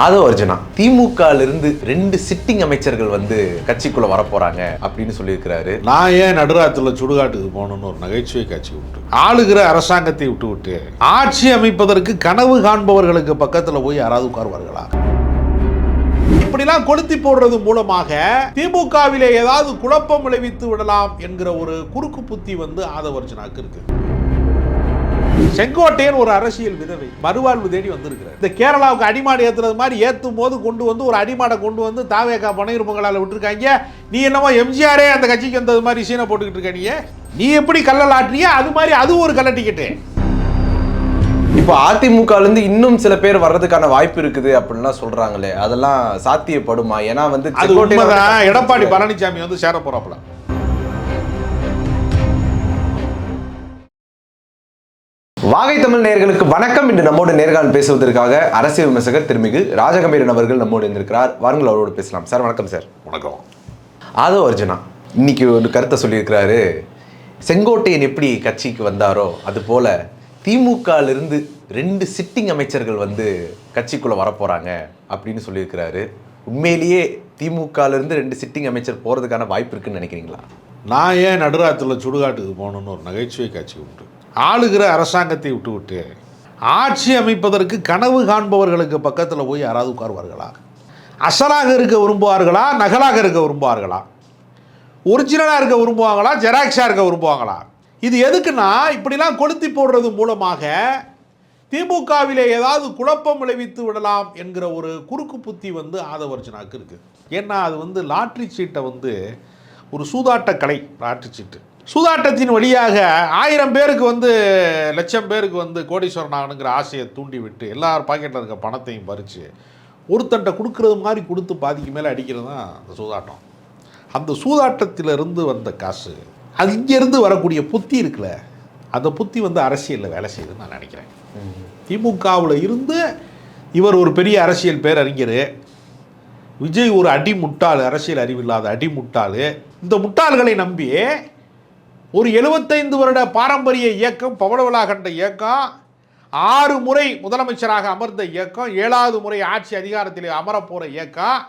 ஆதவ அர்ஜுனா திமுகல இருந்து ரெண்டு சிட்டிங் அமைச்சர்கள் வந்து கட்சிக்குள்ள வரப்போறாங்க அப்படின்னு சொல்லியிருக்கிறாரு. நான் ஏன் நடுராத்துல சுடுகாட்டுக்கு போகணும்னு ஒரு நகைச்சுவை காட்சி விட்டு ஆளுகிற அரசாங்கத்தை விட்டு விட்டு ஆட்சி அமைப்பதற்கு கனவு காண்பவர்களுக்கு பக்கத்துல போய் யாராவது உட்காருவார்களா? இப்படிலாம் கொளுத்தி போடுறது மூலமாக திமுகவிலே ஏதாவது குழப்பம் விளைவித்து விடலாம் என்கிற ஒரு குறுக்கு புத்தி வந்து ஆதவர்ஜனாக்கு இருக்கு. செங்கோட்டையன் ஒரு அரசியல் விதவை மறுவாழ்வு தேடி வந்திருக்கிறார். இந்த கேரளாவுக்கு அடிமாடு ஏத்துறது மாதிரி ஏத்தும் போது கொண்டு வந்து ஒரு அடிமாடை கொண்டு வந்து தாவேக்கா பனையிருப்பங்களால் விட்டுருக்காங்க. நீ என்னமோ எம்ஜிஆரே அந்த கட்சிக்கு வந்தது மாதிரி சீனை போட்டுக்கிட்டு இருக்க நீ நீ எப்படி கல்லல் ஆட்டுறியோ அது மாதிரி அது ஒரு கள்ள டிக்கெட்டு இப்போ அதிமுகல இருந்து இன்னும் சில பேர் வர்றதுக்கான வாய்ப்பு இருக்குது அப்படின்லாம் சொல்றாங்களே. அதெல்லாம் சாத்தியப்படுமா? ஏன்னா வந்து அது உண்மைதான். எடப்பாடி பழனிசாமி வந்து சேர போறாப்புல. வாகை தமிழ் நேயர்களுக்கு வணக்கம். இன்று நம்மோடு நேர்காணல் பேசுவதற்காக அரசியல் விமர்சகர் திருமிகு ராஜகம்பீரன் அவர்கள் நம்மோடு இருந்திருக்கிறார் வாருங்கள் அவரோடு பேசலாம். சார் வணக்கம் சார். வணக்கம். ஆதவ அர்ஜுனா இன்னைக்கு ஒரு கருத்தை சொல்லியிருக்கிறாரு. செங்கோட்டையன் எப்படி கட்சிக்கு வந்தாரோ அது போல திமுகல இருந்து ரெண்டு சிட்டிங் அமைச்சர்கள் வந்து கட்சிக்குள்ள வரப்போறாங்க அப்படின்னு சொல்லியிருக்கிறாரு. உண்மையிலேயே திமுகல இருந்து ரெண்டு சிட்டிங் அமைச்சர் போறதுக்கான வாய்ப்பு இருக்குன்னு நினைக்கிறீங்களா? நான் ஏன் நடுராத்துல சுடுகாட்டுக்கு போகணும்னு ஒரு நகைச்சுவை காட்சி உண்டு. ஆளுகிற அரசாங்கத்தை விட்டுவிட்டு ஆட்சி அமைப்பதற்கு கனவு காண்பவர்களுக்கு பக்கத்தில் போய் யாராவது உட்காருவார்களா? அசலாக இருக்க விரும்புவார்களா? நகலாக இருக்க விரும்புவார்களா? ஒரிஜினலாக இருக்க விரும்புவாங்களா? ஜெராக்ஸாக இருக்க விரும்புவாங்களா? இது எதுக்குன்னா இப்படிலாம் கொளுத்தி போடுறது மூலமாக திமுகவிலே ஏதாவது குழப்பம் விளைவித்து விடலாம் என்கிற ஒரு குறுக்கு புத்தி வந்து ஆதவர்ஜனாக்கு இருக்குது ஏன்னா அது வந்து லாட்ரி சீட்டை வந்து ஒரு சூதாட்ட கலை லாட்ரி சீட்டு. சூதாட்டத்தின் வழியாக ஆயிரம் பேருக்கு வந்து லட்சம் பேருக்கு வந்து கோடீஸ்வரன் ஆகணுங்கிற ஆசையை தூண்டிவிட்டு எல்லார் பாக்கெட்டில் இருக்க பணத்தையும் பறித்து ஒருத்தன்ட்ட கொடுக்கறது மாதிரி கொடுத்து பாதிக்கு மேலே அடிக்கிறது தான் அந்த சூதாட்டம். அந்த சூதாட்டத்திலிருந்து வந்த காசு அது இங்கேருந்து வரக்கூடிய புத்தி இருக்குல்ல அந்த புத்தி வந்து அரசியலில் வேலை செய்யுதுன்னு நான் நினைக்கிறேன். திமுகவில் இருந்து இவர் ஒரு பெரிய அரசியல் பேரறிஞர் விஜய் ஒரு அடி முட்டாள் அரசியல் அறிவில்லாத அடி முட்டாள். இந்த முட்டாள்களை நம்பி ஒரு எழுபத்தைந்து வருட பாரம்பரிய இயக்கம் பவளவிழா கண்ட இயக்கம் ஆறு முறை முதலமைச்சராக அமர்ந்த இயக்கம் ஏழாவது முறை ஆட்சி அதிகாரத்தில் அமரப்போகிற இயக்கம்.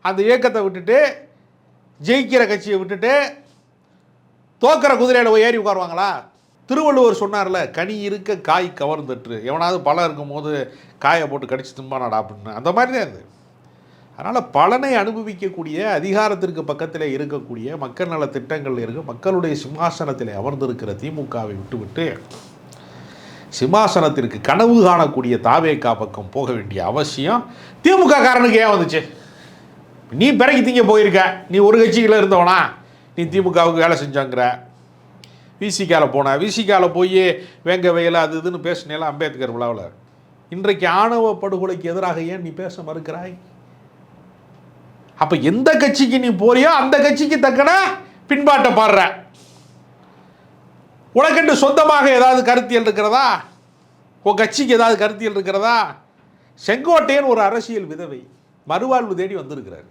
அந்த இயக்கத்தை விட்டுட்டு ஜெயிக்கிற கட்சியை விட்டுட்டு தோக்கிற குதிரையில் போய் ஏறி உட்காருவாங்களா? திருவள்ளுவர் சொன்னார்ல கனி இருக்க காய் கவர்ந்துட்டு எவனாவது பழம் இருக்கும் போது காயை போட்டு கடிச்சு திம்பானாடா அப்படின்னு. அந்த மாதிரி தான் இது அதனால் பலனை அனுபவிக்கக்கூடிய அதிகாரத்திற்கு பக்கத்தில் இருக்கக்கூடிய மக்கள் நல திட்டங்கள் இருக்க மக்களுடைய சிம்மாசனத்தில் அமர்ந்திருக்கிற திமுகவை விட்டுவிட்டு சிம்மாசனத்திற்கு கனவு காணக்கூடிய தாவேக்கா பக்கம் போக வேண்டிய அவசியம் திமுக காரனுக்கு ஏன் வந்துச்சு? நீ பிறகு திங்க போயிருக்க. நீ ஒரு கட்சியில் இருந்தவனா. நீ திமுகவுக்கு வேலை செஞ்சாங்கிற. விசிகால போன விசிகால போய் வேங்க வயல் அது இதுன்னு பேசினேல அம்பேத்கர் விழாவில். இன்றைக்கு ஆணவ படுகொலைக்கு எதிராக ஏன் நீ பேச மறுக்கிறாய்? அப்போ எந்த கட்சிக்கு நீ போறியோ அந்த கட்சிக்கு தக்கன பின்பாட்ட பாடுற. உனக்கென்று சொந்தமாக ஏதாவது கருத்தியல் இருக்கிறதா? உன் கட்சிக்கு ஏதாவது கருத்தியல் இருக்கிறதா? செங்கோட்டையன் ஒரு அரசியல் விதவை மறுவாழ்வு தேடி வந்திருக்கிறார்.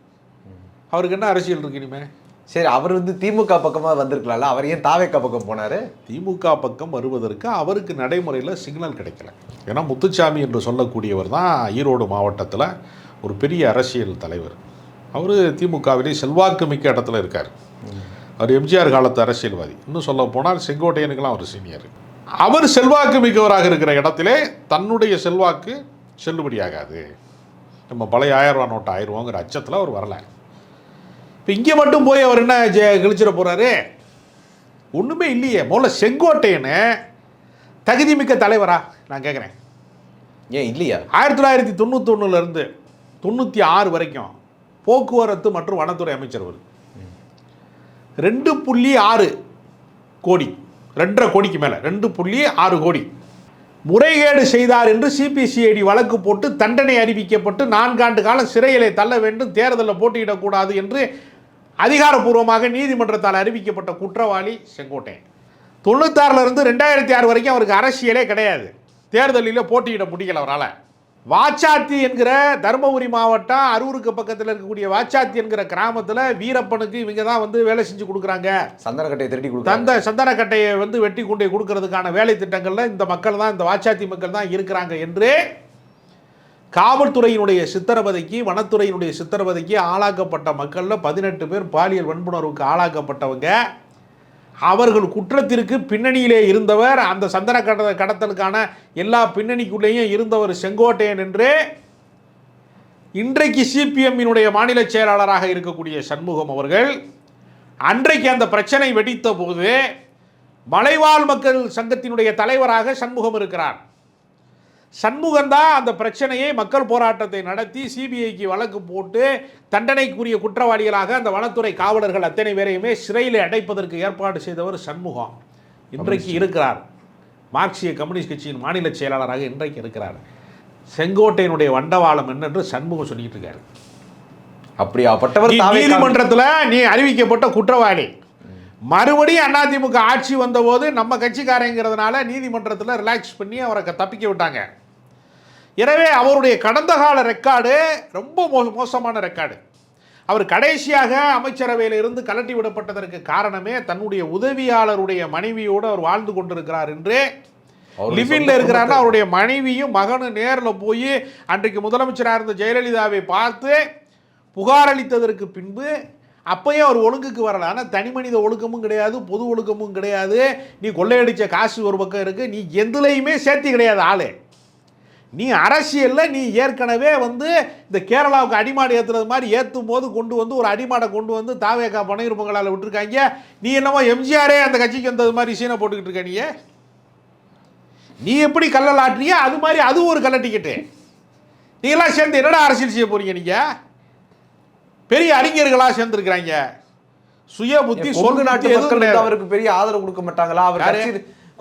அவருக்கு என்ன அரசியல் இருக்கு இனிமே? சரி அவர் வந்து திமுக பக்கமா வந்திருக்கலாம்ல அவர் ஏன் தாவேக்கா பக்கம் போனாரு? திமுக பக்கம் வருவதற்கு அவருக்கு நடைமுறையில் சிக்னல் கிடைக்கல. ஏன்னா முத்துச்சாமி என்று சொல்லக்கூடியவர் தான் ஈரோடு மாவட்டத்தில் ஒரு பெரிய அரசியல் தலைவர். அவர் திமுகவிலே செல்வாக்கு மிக்க இடத்துல இருக்கார். அவர் எம்ஜிஆர் காலத்து அரசியல்வாதி. இன்னும் சொல்ல போனால் செங்கோட்டையனுக்கெல்லாம் அவர் சீனியர் அவர் செல்வாக்கு மிக்கவராக இருக்கிற இடத்திலே தன்னுடைய செல்வாக்கு செல்லுபடியாகாது. நம்ம பழைய ஆயிரம் ரூபா நோட்டு ஆயிடுவோங்கிற அச்சத்தில் அவர் வரல. இப்போ இங்கே மட்டும் போய் அவர் என்ன ஜெ- கிழிச்சிட போகிறாரு ஒன்றுமே இல்லையே. முதல்ல செங்கோட்டையனு தகுதிமிக்க தலைவரா? நான் கேட்குறேன் ஏன் இல்லையா? ஆயிரத்தி தொள்ளாயிரத்தி தொண்ணூத்தொன்னுலேருந்து தொண்ணூற்றி ஆறு வரைக்கும் போக்குவரத்து மற்றும் வனத்துறை அமைச்சர் அவர். ரெண்டு புள்ளி ஆறு கோடி ரெண்டரை கோடிக்கு மேலே ரெண்டு புள்ளி ஆறு கோடி முறைகேடு செய்தார் என்று சிபிசிஐடி வழக்கு போட்டு தண்டனை அறிவிக்கப்பட்டு நான்காண்டு காலம் சிறையிலே தள்ள வேண்டும் தேர்தலில் போட்டியிடக்கூடாது என்று அதிகாரப்பூர்வமாக நீதிமன்றத்தால் அறிவிக்கப்பட்ட குற்றவாளி செங்கோட்டையன். தொண்ணூத்தாறுல இருந்து ரெண்டாயிரத்தி ஆறு வரைக்கும் அவருக்கு அரசியலே கிடையாது. தேர்தலில் போட்டியிட முடியல அவரால். வாச்சாத்தி என்கிற தருமபுரி மாவட்டம் அரூருக்கு பக்கத்தில் இருக்கக்கூடிய வாச்சாத்தி என்கிற கிராமத்தில் வீரப்பனுக்கு இவங்க தான் வந்து வேலை செஞ்சு கொடுக்குறாங்க. சந்தனக்கட்டையை திருடி கொடுத்தாங்க தந்த சந்தனக்கட்டையை வந்து வெட்டி கொண்டு கொடுக்கறதுக்கான வேலை திட்டங்களில் இந்த மக்கள் தான் இந்த வாச்சாத்தி மக்கள் தான் இருக்கிறாங்க என்று காவல்துறையினுடைய சித்திரவதைக்கு வனத்துறையினுடைய சித்திரவதைக்கு ஆளாக்கப்பட்ட மக்களில் பதினெட்டு பேர் பாலியல் வன்புணர்வுக்கு ஆளாக்கப்பட்டவங்க. அவர்கள் குற்றத்திற்கு பின்னணியிலே இருந்தவர் அந்த சந்தன கட கடத்தலுக்கான எல்லா பின்னணிக்குள்ளேயும் இருந்தவர் செங்கோட்டையன் என்று இன்றைக்கு சிபிஎம்மினுடைய மாநில செயலாளராக இருக்கக்கூடிய சண்முகம் அவர்கள் அன்றைக்கு அந்த பிரச்சனை வெடித்த போது மலைவாழ் மக்கள் சங்கத்தினுடைய தலைவராக சண்முகம் இருக்கிறார். சண்முகம் தான் அந்த பிரச்சனையை மக்கள் போராட்டத்தை நடத்தி சிபிஐக்கு வழக்கு போட்டு தண்டனைக்குரிய குற்றவாளிகளாக அந்த வனத்துறை காவலர்கள் அத்தனை பேரையுமே சிறையில் அடைப்பதற்கு ஏற்பாடு செய்தவர் சண்முகம். இன்றைக்கு இருக்கிறார். மார்க்சிய கம்யூனிஸ்ட் கட்சியின் மாநில செயலாளராக இன்றைக்கு இருக்கிறார். செங்கோட்டையினுடைய வண்டவாளம் என்னென்று சண்முகம் சொல்லிட்டு இருக்காரு. அப்படியாப்பட்டவர் நீதிமன்றத்தில் நீ அறிவிக்கப்பட்ட குற்றவாளி. மறுபடியும் அதிமுக ஆட்சி வந்தபோது நம்ம கட்சிக்காரங்கிறதுனால நீதிமன்றத்தில் ரிலாக்ஸ் பண்ணி அவரை தப்பிக்க விட்டாங்க. எனவே அவருடைய கடந்த கால ரெக்கார்டு ரொம்ப மோ மோசமான ரெக்கார்டு அவர் கடைசியாக அமைச்சரவையில் இருந்து கலட்டி விடப்பட்டதற்கு காரணமே தன்னுடைய உதவியாளருடைய மனைவியோடு அவர் வாழ்ந்து கொண்டிருக்கிறார் என்று லிவின்ல இருக்கிறாருன்னா அவருடைய மனைவியும் மகனும் நேரில் போய் அன்றைக்கு முதலமைச்சராக இருந்த ஜெயலலிதாவை பார்த்து புகார் அளித்ததற்கு பின்பு அப்பயே அவர் ஒழுங்குக்கு வரல. ஆனால் தனி மனித ஒழுக்கமும் கிடையாது பொது ஒழுக்கமும் கிடையாது. நீ கொள்ளையடிச்ச காசு ஒரு பக்கம் இருக்கு நீ எதுலையுமே சேர்த்தி கிடையாது ஆளு. நீ அரசியலில் நீ ஏற்கனவே வந்து இந்த கேரளாவுக்கு அடிமாடு ஏற்றுறது மாதிரி ஏற்றும் போது கொண்டு வந்து ஒரு அடிமாடை கொண்டு வந்து தாவேக்கா பனையூர் பொங்கலால் விட்டுருக்காங்க. நீ என்னமோ எம்ஜிஆரே அந்த கட்சிக்கு வந்தது மாதிரி சீனை போட்டுக்கிட்டு இருக்க நீ நீ எப்படி கல்லல் ஆட்டுறியோ? அது மாதிரி அது ஒரு கள்ள டிக்கெட்டு நீங்களாம் சேர்ந்து என்னடா அரசியல் செய்ய போறீங்க நீங்க? பெரிய அறிஞர்களாக சேர்ந்துருக்கிறாங்க. சுய புத்தி கொங்கு சொல் நாட்டு மக்கள். அவருக்கு பெரிய ஆதரவு கொடுக்க மாட்டாங்களா? அவர்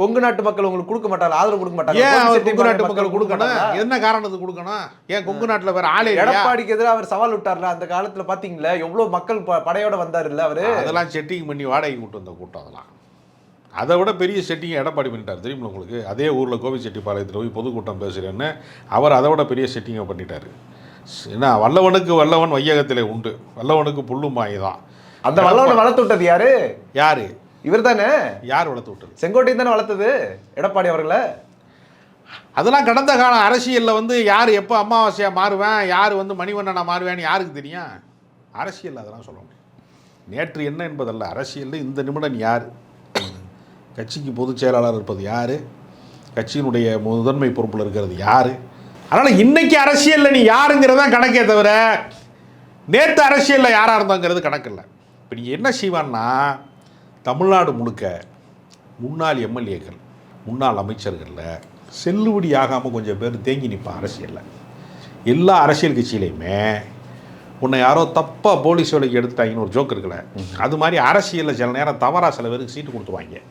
கொங்கு நாட்டு மக்கள் உங்களுக்கு கொடுக்க மாட்டாங்க ஆதரவு கொடுக்க மாட்டாங்க ஏன் கொங்கு நாட்டு மக்கள் கொடுக்கணும்? என்ன காரணத்துக்கு கொடுக்கணும்? ஏன் கொங்கு நாட்டுல வேற ஆளே எடப்பாடிக்கு எதிராக அவர் சவால் விட்டார்ல? அந்த காலத்துல பாத்தீங்களா? எவ்வளவு மக்கள் படையோட வந்தாருல்ல அவரு? அதெல்லாம் செட்டிங் பண்ணி வாடகை கூட்டு வந்த கூட்டம் அதெல்லாம். அதை விட பெரிய செட்டிங் எடப்பாடி பண்ணிட்டார். தெரியுமா உங்களுக்கு? அதே ஊரில் கோபிச்செட்டிப்பாளையத்தில் போய் பொதுக்கூட்டம் பேசுகிறேன்னு அவர் அதை விட பெரிய செட்டிங்கை பண்ணிட்டார். ஏன்னா வல்லவனுக்கு வல்லவன் வையகத்திலே உண்டு. வல்லவனுக்கு புல்லும் மாய்தான். அந்த வல்லவனை வளர்த்து விட்டது யாரு? யாரு? இவர் தானே யார் வளர்த்து விட்டது? செங்கோட்டையன் தானே வளர்த்தது எடப்பாடி அவர்களை? அதெல்லாம் கடந்த கால அரசியலில் வந்து யார் எப்போ அமாவாசையாக மாறுவேன் யார் வந்து மணிவண்ணனா மாறுவேன்னு யாருக்கு தெரியும்? அரசியல் அதெல்லாம் சொல்ல முடியும் நேற்று என்ன என்பதல்ல அரசியலில் இந்த நிமிடம் யார்? கட்சிக்கு பொதுச் செயலாளர் இருப்பது யார்? கட்சியினுடைய முதன்மை பொறுப்பில் இருக்கிறது யார்? அதனால் இன்னைக்கு அரசியலில் நீ யாருங்கிறதான் கணக்கே தவிர நேற்று அரசியலில் யாராக இருந்தாங்கிறது கணக்கு இல்லை. இப்போ நீ என்ன செய்வான்னா தமிழ்நாடு முழுக்க முன்னாள் எம்எல்ஏக்கள் முன்னாள் அமைச்சர்களில் செல்லுபடி ஆகாமல் கொஞ்சம் பேர் தேங்கி நிற்பான் அரசியலில். எல்லா அரசியல் கட்சியிலையுமே உன்னை யாரோ தப்பாக போலீஸ் வேலைக்கு எடுத்துட்டாங்கன்னு ஒரு ஜோக் இருக்குல்ல அது மாதிரி அரசியலில் சில நேரம் தவறாக சில பேருக்கு சீட்டு கொடுத்துவாங்க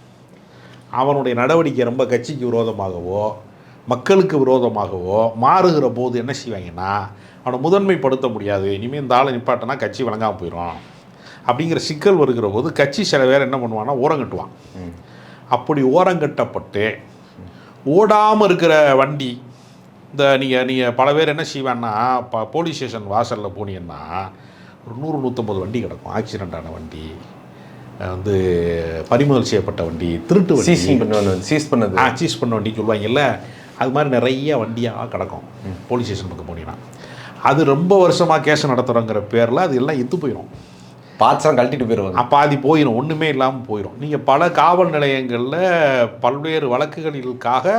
அவனுடைய நடவடிக்கை ரொம்ப கட்சிக்கு விரோதமாகவோ மக்களுக்கு விரோதமாகவோ மாறுகிற போது என்ன செய்வாங்கன்னா அவனை முதன்மைப்படுத்த முடியாது. இனிமேல் இந்த ஆளை நிப்பாட்டினா கட்சி வழங்காமல் போயிடும் அப்படிங்கிற சிக்கல் வருகிற போது கட்சி சில பேர் என்ன பண்ணுவான்னா ஓரங்கட்டுவான் அப்படி ஓரங்கட்டப்பட்டு ஓடாமல் இருக்கிற வண்டி இந்த நீங்கள் நீங்கள் பல பேர் என்ன செய்வான்னா இப்போ போலீஸ் ஸ்டேஷன் வாசலில் போனீங்கன்னா ஒரு நூறு நூற்றம்பது வண்டி கிடக்கும். ஆக்சிடென்ட் ஆன வண்டி வந்து பறிமுதல் செய்யப்பட்ட வண்டி திருட்டு வண்டி. சீஸ் பண்ணது சீஸ் பண்ணது. ஆ சீஸ் பண்ண வண்டின்னு சொல்லுவாங்கல்ல அது மாதிரி நிறைய வண்டியாக கிடக்கும். போலீஸ் ஸ்டேஷன் பக்கம் போனீங்கன்னா. அது ரொம்ப வருஷமாக கேஸ் நடத்துகிறோங்கிற பேரில் அது எல்லாம் எத்து போயிடும் பார்ட்ஸ் கழட்டிட்டு போயிடுவாங்க. பாதி போயிடும் ஒன்றுமே இல்லாமல் போயிடும் நீங்கள் பல காவல் நிலையங்களில் பல்வேறு வழக்குகளிலுக்காக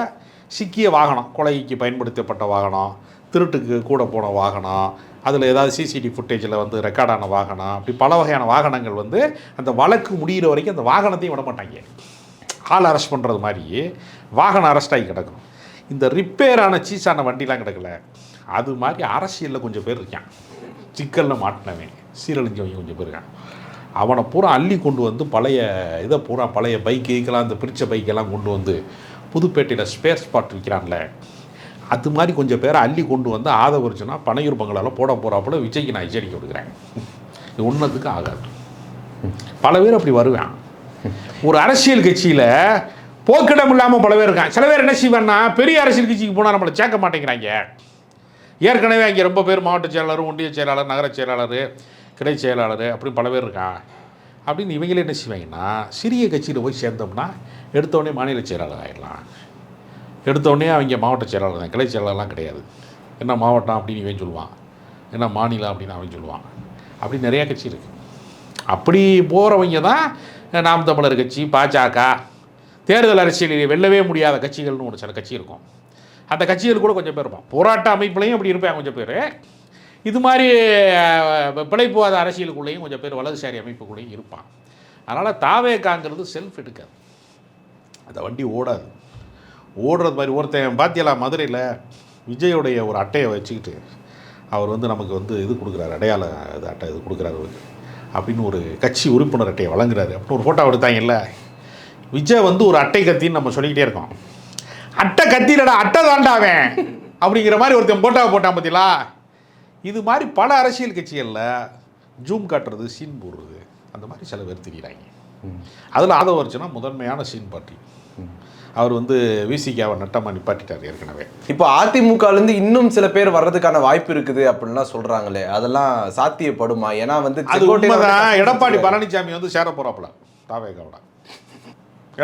சிக்கிய வாகனம் கொலைக்கு பயன்படுத்தப்பட்ட வாகனம் திருட்டுக்கு கூட போன வாகனம் அதில் ஏதாவது சிசிடிவி ஃபுட்டேஜில் வந்து ரெக்கார்டான வாகனம் அப்படி பல வகையான வாகனங்கள் வந்து அந்த வழக்கு முடிகிற வரைக்கும் அந்த வாகனத்தையும் விட மாட்டாங்க. ஆள் அரெஸ்ட் பண்ணுறது மாதிரி வாகனம் அரெஸ்ட் ஆகி கிடக்கும். இந்த ரிப்பேரான சீஸான வண்டிலாம் கிடக்கல. அது மாதிரி அரசியலில் கொஞ்சம் பேர் இருக்கான் சிக்கலில் மாட்டினவன். சீரழிஞ்சவங்க கொஞ்சம் பேர் இருக்கான் அவனை பூரா அள்ளி கொண்டு வந்து பழைய இதை பூரா பழைய பைக்கு கீக்கெல்லாம் அந்த பிரித்த பைக்கெல்லாம் கொண்டு வந்து புதுப்பேட்டையில் ஸ்பேர் ஸ்பாட் விற்கிறான்ல அது மாதிரி கொஞ்சம் பேரை அள்ளி கொண்டு வந்து ஆதவரிச்சுனா பனையூர் பங்களால் போட போகிறாப்புல விஜய்க்கு நான் எச்சரிக்கை கொடுக்குறேன். இது ஒன்றதுக்கு ஆகாது. பல பேர் அப்படி வருவேன். ஒரு அரசியல் கட்சியில் போக்கிடம் இல்லாமல் பல பேர் இருக்கான் சில பேர் என்ன செய்வேன்னா பெரிய அரசியல் கட்சிக்கு போனால் நம்மளை சேர்க்க மாட்டேங்கிறாங்க. ஏற்கனவே அங்கே ரொம்ப பேர் மாவட்ட செயலாளர் ஒன்றிய செயலாளர் நகர செயலாளர் கிளை செயலாளர் அப்படி பல பேர் இருக்கான் அப்படின்னு இவங்களே என்ன செய்வாங்கன்னா சிறிய கட்சியில் போய் சேர்ந்தோம்னா எடுத்தோடனே மாநில செயலாளர் ஆகிடலாம் எடுத்தோடனே அவங்க மாவட்ட செயலாளர் தான். கிளை செயலாளர்லாம் கிடையாது. என்ன மாவட்டம் அப்படின்னு இவன் சொல்லுவான். என்ன மாநிலம் அப்படின்னு அவன் சொல்லுவான். அப்படி நிறையா கட்சி இருக்குது அப்படி போகிறவங்க தான் நாம் தமிழர் கட்சி பாஜக. தேர்தல் அரசியலில் வெல்லவே முடியாத கட்சிகள்னு ஒரு சில கட்சி இருக்கும். அந்த கட்சிகள் கூட கொஞ்சம் பேர் இருப்பான். போராட்ட அமைப்புலையும் அப்படி இருப்பேன் கொஞ்சம் பேர். இது மாதிரி பிழைப்புவாத அரசியலுக்குள்ளேயும் கொஞ்சம் பேர் வலதுசாரி அமைப்புக்குள்ளேயும் இருப்பான் அதனால் தாவேக்காங்கிறது செல்ஃப் எடுக்காது. அந்த வண்டி ஓடாது. ஓடுறது மாதிரி ஒருத்தன் பாத்தியலா மதுரையில் விஜயோடைய ஒரு அட்டையை வச்சுக்கிட்டு அவர் வந்து நமக்கு வந்து இது கொடுக்குறாரு அடையாள இது அட்டை இது கொடுக்குறாரு அவருக்கு. அப்படின்னு ஒரு கட்சி உறுப்பினர் அட்டையை வழங்குறாரு. அப்படின்னு ஒரு ஃபோட்டோ எடுத்தாங்கல்ல விஜய் வந்து ஒரு அட்டை கத்தின்னு நம்ம சொல்லிக்கிட்டே இருக்கோம். அட்டை கத்திலடா அட்டை தாண்டாவேன் அப்படிங்கிற மாதிரி ஒருத்தன் போட்டோவை போட்டான் பார்த்தீங்களா இது மாதிரி பல அரசியல் கட்சிகளில் ஜூம் காட்டுறது சீன் போடுறது அந்த மாதிரி சில பேர் திரியிறாங்க. அதில் ஆதவ அர்ச்சனா முதன்மையான சீன் பார்ட்டி. அவர் வந்து விசிகாவை நட்டமாக நிப்பாட்டிட்டார் ஏற்கனவே. இப்போ அதிமுகல இருந்து இன்னும் சில பேர் வர்றதுக்கான வாய்ப்பு இருக்குது அப்படின்லாம் சொல்றாங்களே. அதெல்லாம் சாத்தியப்படுமா? ஏன்னா வந்து அது உண்மைதான். எடப்பாடி பழனிசாமி வந்து சேர போகிறாப்புல தாவேகாவோட.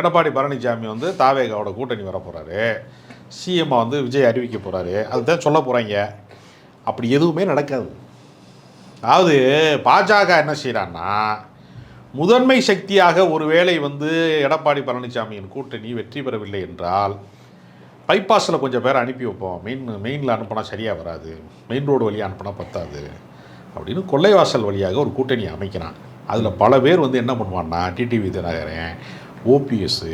எடப்பாடி பழனிசாமி வந்து தாவேகாவோட கூட்டணி வர போகிறாரு சிஎம்ஐ வந்து விஜய் அறிவிக்க போகிறாரு அதுதான் சொல்ல போகிறாங்க அப்படி எதுவுமே நடக்காது. அதாவது பாஜக என்ன செய்கிறான்னா முதன்மை சக்தியாக ஒருவேளை வந்து எடப்பாடி பழனிசாமியின் கூட்டணி வெற்றி பெறவில்லை என்றால் பைபாஸில் கொஞ்சம் பேர் அனுப்பி வைப்போம். மெயின் மெயினில் அனுப்பினா சரியாக வராது. மெயின் ரோடு வழியாக அனுப்பினா பத்தாது. அப்படின்னு கொள்ளைவாசல் வழியாக ஒரு கூட்டணி அமைக்கிறான். அதில் பல பேர் வந்து என்ன பண்ணுவான்னா டிடிவி தினகரன் ஓபிஎஸ்ஸு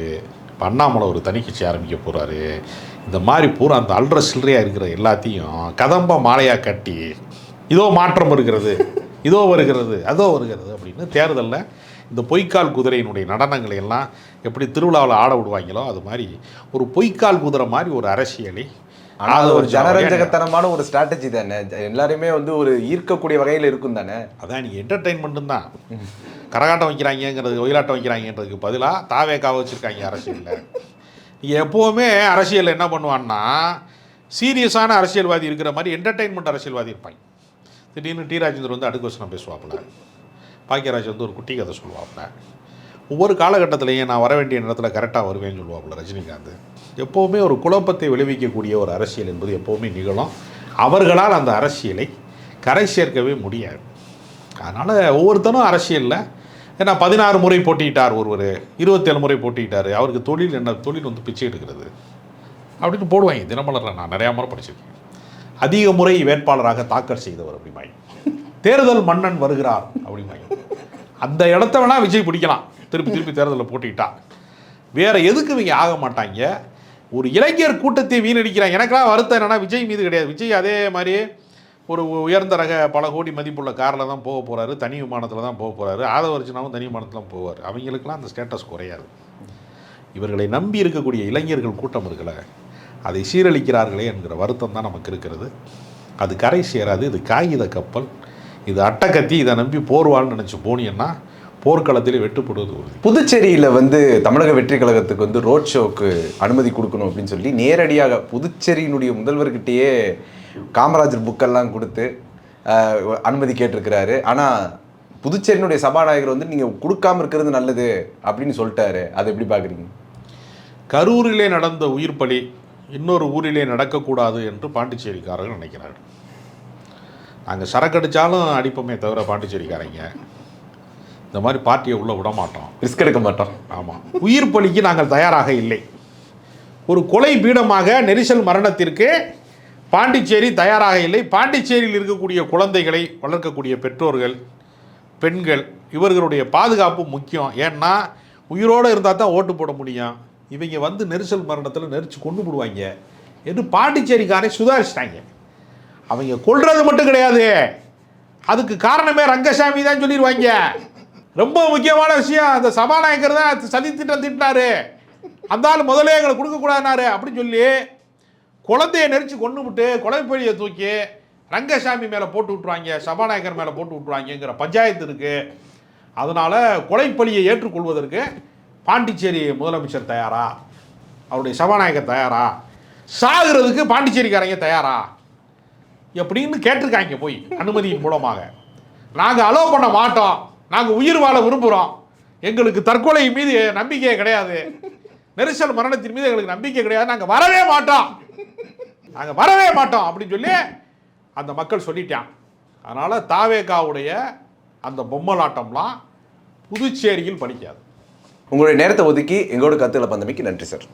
அண்ணாமலை ஒரு தனி கட்சி ஆரம்பிக்க போகிறாரு இந்த மாதிரி பூரா அந்த அல்ற சில்லறையாக இருக்கிற எல்லாத்தையும் கதம்ப மாலையாக கட்டி இதோ மாற்றம் இருக்கிறது இதோ வருகிறது அதோ வருகிறது அப்படின்னு தேர்தலில் இந்த பொய்க்கால் குதிரையினுடைய நடனங்களை எல்லாம் எப்படி திருவிழாவில் ஆட விடுவாங்களோ அது மாதிரி ஒரு பொய்க்கால் குதிரை மாதிரி ஒரு அரசியலை அது ஒரு ஜனரஞ்சகத்தனமான ஒரு ஸ்ட்ராட்டஜி தானே. எல்லாருமே வந்து ஒரு ஈர்க்கக்கூடிய வகையில் இருக்கும் தானே. அதான் நீங்கள் என்டர்டெயின்மெண்ட்டும் தான். கரகாட்டம் வைக்கிறாங்கங்கிறது ஒயிலாட்டம் வைக்கிறாங்கன்றதுக்கு பதிலாக தாவேக்காவை வச்சுருக்காங்க அரசியலில். எப்போவுமே அரசியலில் என்ன பண்ணுவான்னா சீரியஸான அரசியல்வாதி இருக்கிற மாதிரி என்டர்டெயின்மெண்ட் அரசியல்வாதி இருப்பாங்க. திடீர்னு டி ராஜேந்தர் வந்து அடுக்கு வசனம் பேசுவாப்புல. பாக்கியராஜ் வந்து ஒரு குட்டி கதை சொல்லுவாப்புல. ஒவ்வொரு காலகட்டத்திலையும் நான் வர வேண்டிய நேரத்தில் கரெக்டாக வருவேன்னு சொல்லுவாப்புல ரஜினிகாந்த். எப்போவுமே ஒரு குழப்பத்தை விளைவிக்கக்கூடிய ஒரு அரசியல் என்பது எப்போவுமே நிகழும். அவர்களால் அந்த அரசியலை கரை சேர்க்கவே முடியாது. அதனால் ஒவ்வொருத்தனும் அரசியலில் ஏன்னா பதினாறு முறை போட்டியிட்டார் ஒருவர் இருபத்தேழு முறை போட்டியிட்டார். அவருக்கு தொழில் என்ன தொழில் வந்து பிச்சை எடுக்கிறது. அப்படின்னு போடுவாங்க. தினமலரில் நான் நிறையா முறை படிச்சிருக்கேன். அதிக முறை வேட்பாளராக தாக்கல் செய்தவர் அப்படிமாய் தேர்தல் மன்னன் வருகிறார் அப்படிமாய் அந்த இடத்த வேணால் விஜய் பிடிக்கலாம். திருப்பி திருப்பி தேர்தலில் போட்டிட்டார் வேறு எதுக்கு இவங்க ஆக மாட்டாங்க? ஒரு இளைஞர் கூட்டத்தை வீணடிக்கிறாங்க. எனக்கெல்லாம் வருத்தம் என்னென்னா விஜய் மீது கிடையாது. விஜய் அதே மாதிரி ஒரு உயர்ந்த ரக பல கோடி மதிப்புள்ள காரில் தான் போக போகிறாரு தனி விமானத்தில் தான் போக போகிறாரு ஆதவர்ஜனாவும் தனி விமானத்தில் தான் போவார். அவங்களுக்கெல்லாம் அந்த ஸ்டேட்டஸ் குறையாது. இவர்களை நம்பி இருக்கக்கூடிய இளைஞர்கள் கூட்டம் இருக்கல அதை சீரழிக்கிறார்களே என்கிற வருத்தம் தான் நமக்கு இருக்கிறது. அது கரை சேராது இது காகித கப்பல் இது அட்டக்கத்தி இதை நம்பி போர்வாள்னு நினச்சி போனீங்கன்னா போர்க்களத்தில் வெட்டுப்படுவது உறுதி வந்து தமிழக வெற்றி கழகத்துக்கு வந்து ரோட் ஷோக்கு அனுமதி கொடுக்கணும் அப்படின்னு சொல்லி நேரடியாக புதுச்சேரியினுடைய முதல்வர்கிட்டயே காமராஜர் புக்கெல்லாம் கொடுத்து அனுமதி கேட்டிருக்கிறாரு. ஆனா புதுச்சேரியினுடைய சபாநாயகர் வந்து நீங்க கொடுக்காம இருக்கிறது நல்லது அப்படின்னு சொல்லிட்டாரு. அதை எப்படி பாக்குறீங்க கரூரிலே நடந்த உயிர் பலி இன்னொரு ஊரிலே நடக்கக்கூடாது என்று பாண்டிச்சேரிக்காரர்கள் நினைக்கிறார்கள். நாங்கள் சரக்கடிச்சாலும் அடிப்போமே தவிர பாண்டிச்சேரிக்காரங்க. இந்த மாதிரி பார்ட்டியை உள்ளே விட மாட்டோம். ரிஸ்க் எடுக்க மாட்டோம். ஆமாம் உயிர் பலிக்கு நாங்கள் தயாராக இல்லை. ஒரு கொலை பீடமாக நெரிசல் மரணத்திற்கு பாண்டிச்சேரி தயாராக இல்லை. பாண்டிச்சேரியில் இருக்கக்கூடிய குழந்தைகளை வளர்க்கக்கூடிய பெற்றோர்கள் பெண்கள் இவர்களுடைய பாதுகாப்பு முக்கியம். ஏன்னா உயிரோடு இருந்தால் தான் ஓட்டு போட முடியும். இவங்க வந்து நெரிசல் மரணத்தில் நெரிச்சு கொண்டு போடுவாங்க. என்று பாண்டிச்சேரிக்காரை சுதாரிச்சிட்டாங்க. அவங்க கொள்வது மட்டும் கிடையாது. அதுக்கு காரணமே ரங்கசாமி தான் சொல்லிடுவாங்க. ரொம்ப முக்கியமான விஷயம். அந்த சபாநாயகர் தான் சதி திட்டம் திட்டினாரு. அந்த ஆள் எங்களை கொடுக்கக்கூடாதுனாரு அப்படின்னு சொல்லி குழந்தைய நெரிச்சு கொண்டு விட்டு கொலைப்பழியை தூக்கி ரங்கசாமி மேலே போட்டு விட்ருவாங்க சபாநாயகர் மேலே போட்டு விட்ருவாங்கங்கிற பஞ்சாயத்து இருக்குது அதனால் கொலைப்பலியை ஏற்றுக்கொள்வதற்கு பாண்டிச்சேரி முதலமைச்சர் தயாரா? அவருடைய சபாநாயகர் தயாரா? சாகிறதுக்கு பாண்டிச்சேரிக்காரங்க தயாரா? எப்படின்னு கேட்டிருக்காங்க போய் அனுமதியின் மூலமாக. நாங்கள் அலோவ் பண்ண மாட்டோம். நாங்கள் உயிர் வாழ விரும்புகிறோம் எங்களுக்கு தற்கொலை மீது நம்பிக்கையே கிடையாது. நெரிசல் மரணத்தின் மீது எங்களுக்கு நம்பிக்கை கிடையாது. நாங்கள் வரவே மாட்டோம். நாங்கள் வரவே மாட்டோம் அப்படின்னு சொல்லி அந்த மக்கள் சொல்லிட்டான் அதனால் தாவேகாவுடைய அந்த பொம்மலாட்டம்லாம் புதுச்சேரியில் படிக்காது உங்களுடைய நேரத்தை ஒதுக்கி எங்களோட கருத்துக்களை பந்தமைக்கு நன்றி சார்.